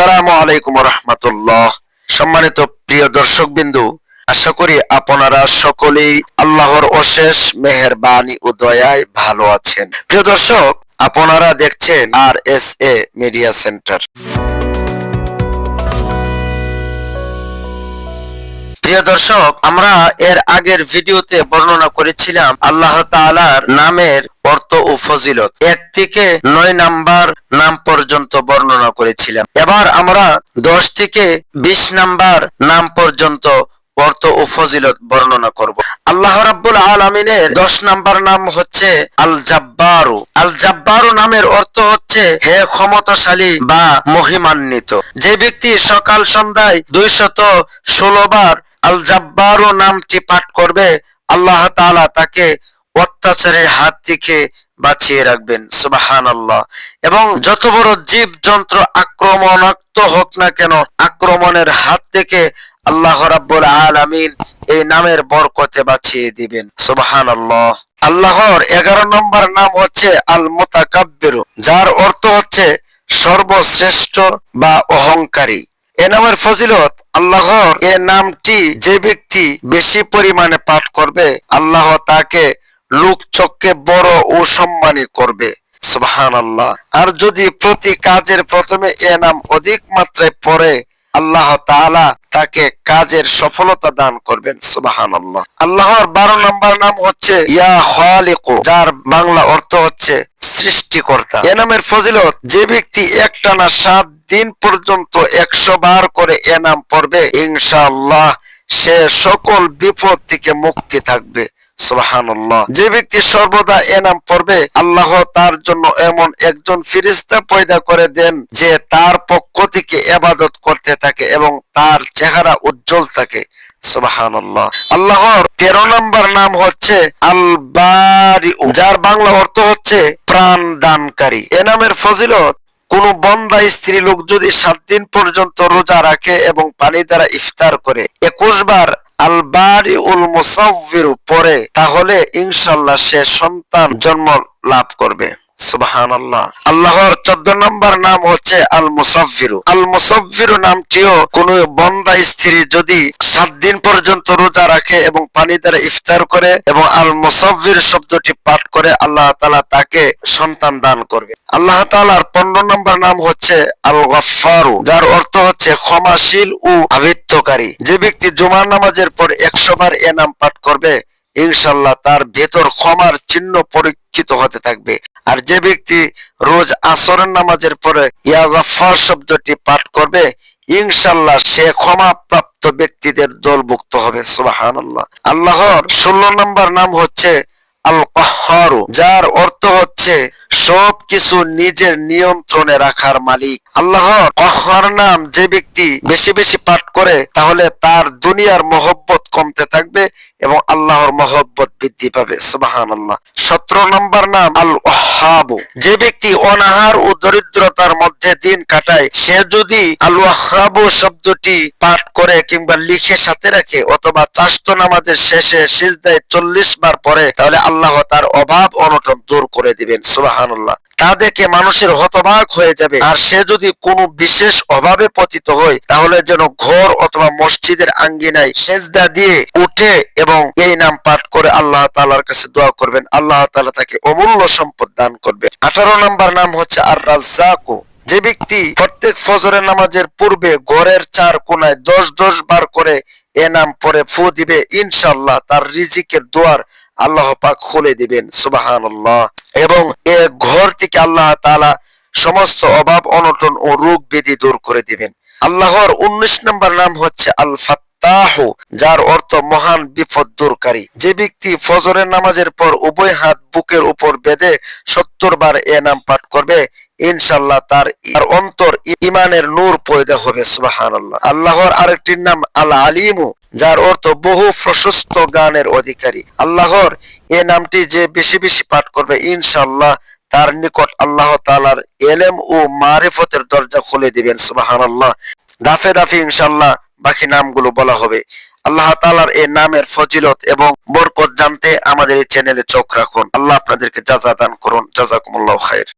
আসসালামু আলাইকুম রহমতুল্লাহ সম্মানিত প্রিয় দর্শক বিন্দু আশা করি আপনারা সকলেই আল্লাহর অশেষ মেহেরবানি ও দয়ায় ভালো আছেন। প্রিয় দর্শক, আপনারা দেখছেন R S A media center. প্রিয় দর্শক, আমরা এর আগের ভিডিওতে বর্ণনা করেছিলাম আল্লাহ তাআলার নামের অর্থ ও ফজিলত। এক থেকে নয় নাম্বার নাম পর্যন্ত বর্ণনা করেছিলাম। এবার আমরা দশ থেকে বিশ নাম্বার নাম পর্যন্ত অর্থ ও ফজিলত বর্ণনা করব। আল্লাহ রাব্বুল আলামিনের দশ নাম্বার নাম হচ্ছে আল জাব্বারু আল জাব্বারু নামের অর্থ হচ্ছে হে ক্ষমতাশালী বা মহিমান্বিত। যে ব্যক্তি সকাল সন্ধ্যায় দুইশত ষোলো বার আল জাব্বারু নামটি পাঠ করবে। আল্লাহ তাআলা তাকে অত্যাচারের হাত থেকে বাঁচিয়ে রাখবেন। সুবাহান আল্লাহ এবং যত বড় জীব যন্ত্র আক্রমণাক্ত হোক না কেন, আক্রমণের হাত থেকে আল্লাহ রাব্বুল আলামিন এই নামের বরকতে বাঁচিয়ে দিবেন। সুবাহান আল্লাহ আল্লাহর এগারো নম্বর নাম হচ্ছে আল মোতাকাব্বিরু যার অর্থ হচ্ছে সর্বশ্রেষ্ঠ বা অহংকারী। এ নামের ফজিলত আল্লাহর এ নামটি যে ব্যক্তি বেশি পরিমাণে পাঠ করবে, আল্লাহ তাকে লোক চক্ষে বড় ও সম্মানী করবে। সুবহান আল্লাহ আর যদি প্রতি কাজের প্রথমে এ নাম অধিক মাত্রায় পড়ে, আল্লাহ তাআলা তাকে কাজের সফলতা দান করবেন। সুবহান আল্লাহ আল্লাহর বারো নম্বর নাম হচ্ছে ইয়া খালিকু, যার বাংলা অর্থ হচ্ছে সৃষ্টিকর্তা। এ নামের ফজিলত, যে ব্যক্তি একটানা সাত দিন পর্যন্ত একশো বার করে এ নাম পড়বে, ইনশাআল্লাহ সে সকল বিপদ থেকে মুক্তি থাকবে। সুবহানাল্লাহ। যে ব্যক্তি সর্বদা এ নাম পড়বে, আল্লাহ তার জন্য এমন একজন ফিরিস্তা পয়দা করে দেন যে তার পক্ষ থেকে এবাদত করতে থাকে এবং তার চেহারা উজ্জ্বল থাকে। সুবহানাল্লাহ। আল্লাহর তেরো নম্বর নাম হচ্ছে আল বারিউ যার বাংলা অর্থ হচ্ছে প্রাণ দানকারী এ নামের ফজিলত কোন বন্দা স্ত্রী লোক যদি সাত দিন পর্যন্ত রোজা রাখে এবং পানি দ্বারা ইফতার করে, একুশ বার আল বারি উল মুসাফিরু পরে তাহলে ইনশাল্লাহ সে সন্তান জন্ম লাভ করবে। সুবহান আল্লাহ আল্লাহর চোদ্দ নম্বর নাম হচ্ছে আল মুসাফিরু আল মুসাফিরু নামটিও কোন বন্দা স্ত্রী যদি সাত দিন পর্যন্ত রোজা রাখে এবং পানি দ্বারা ইফতার করে এবং আল মুসাফির শব্দটি পাঠ করে আল্লাহ তাআলা তাকে সন্তান দান করবে। আল্লাহ তাআলার পনেরো নম্বর নাম হচ্ছে আল গফারু যার অর্থ হচ্ছে ক্ষমাশীল ও আবিত্তকারী। যে ব্যক্তি জুমার নামাজের পর একশো বার এ নাম পাঠ করবে ইনশাল্লাহ তার ভেতর ক্ষমার চিহ্ন পরীক্ষিত হতে থাকবে। আর যে ব্যক্তি রোজ আসরের নামাজের পরে ইয়া গফফার শব্দটি পাঠ করবে, ইনশাল্লাহ সে ক্ষমা প্রাপ্ত ব্যক্তিদের দলভুক্ত হবে। সুবহানাল্লাহ। আল্লাহর ষোলো নম্বর নাম হচ্ছে আল কাহারু যার অর্থ হচ্ছে সব কিছু নিজের নিয়ন্ত্রণে রাখার মালিক। আল্লাহর কহ্হার নাম যে ব্যক্তি বেশি বেশি পাঠ করে, তাহলে তার দুনিয়ার মহব্বত কমতে থাকবে এবং আল্লাহর মহব্বত বৃদ্ধি পাবে। সুবহানাল্লাহ। সতেরো নম্বর নাম আল ওয়াহাবু যে ব্যক্তি অনাহার ও দরিদ্রতার মধ্যে দিন কাটায়, সে যদি আল ওয়াহাবু শব্দটি পাঠ করে কিংবা লিখে সাথে রাখে অথবা চাস্ত নামাজের শেষে সিজদায় চল্লিশ বার পরে তাহলে আল্লাহ তার অভাব অনটন দূর করে দিবেন। সুবহানাল্লাহ। তা দেখে মানুষের হতবাক হয়ে যাবে। আর সে যদি কোনো বিশেষ অভাবে পতিত হয়, তাহলে যেন ঘর অথবা মসজিদের আঙ্গিনায় সেজদা দিয়ে উঠে এবং এই নাম পাঠ করে আল্লাহ তাআলার কাছে দোয়া করবেন। আল্লাহ তাআলা তাকে অমূল্য সম্পদ দান করবে। আঠারো নম্বর নাম হচ্ছে আর রাজ্জাকু যে ব্যক্তি প্রত্যেক ফজরের নামাজের পূর্বে ঘরের চার কোনায় দশ দশ বার করে এ নাম পরে ফু দিবে ইনশাল্লাহ তার রিজিকের দুয়ার আল্লাহ পাক খুলে দিবেন। সুবাহান এবং এ ঘর থেকে আল্লাহ তালা সমস্ত অভাব, অনটন ও রোগ ব্যাধি দূর করে দিবেন। আল্লাহর উনিশ নম্বর নাম হচ্ছে আল ফাত্তাহ যার অর্থ মহান বিপদ দূরকারী যে ব্যক্তি ফজরের নামাজের পর উভয় হাত বুকের উপর বেঁধে সত্তর বার এ নাম পাঠ করবে, ইনশাল্লাহ তার তার অন্তর ইমানের নূর পয়দা হবে সুবাহান আল্লাহ আল্লাহর আরেকটির নাম আল আলিমু যার অর্থ বহু প্রশস্ত গানের অধিকারী। আল্লাহর এ নামটি যে বেশি বেশি পাঠ করবে, ইনশাল্লাহ তার নিকট আল্লাহ তালার এলেম ও মারিফতের দরজা খুলে দিবেন সুবাহান আল্লাহ দাফে দাফে ইনশাল্লাহ বাকি নামগুলো বলা হবে। আল্লাহ তালার এই নামের ফজিলত এবং বরকত জানতে আমাদের এই চ্যানেলে চোখ রাখুন। আল্লাহ আপনাদেরকে যা দান করুন, জাজাকুমুল্লাহ খায়ের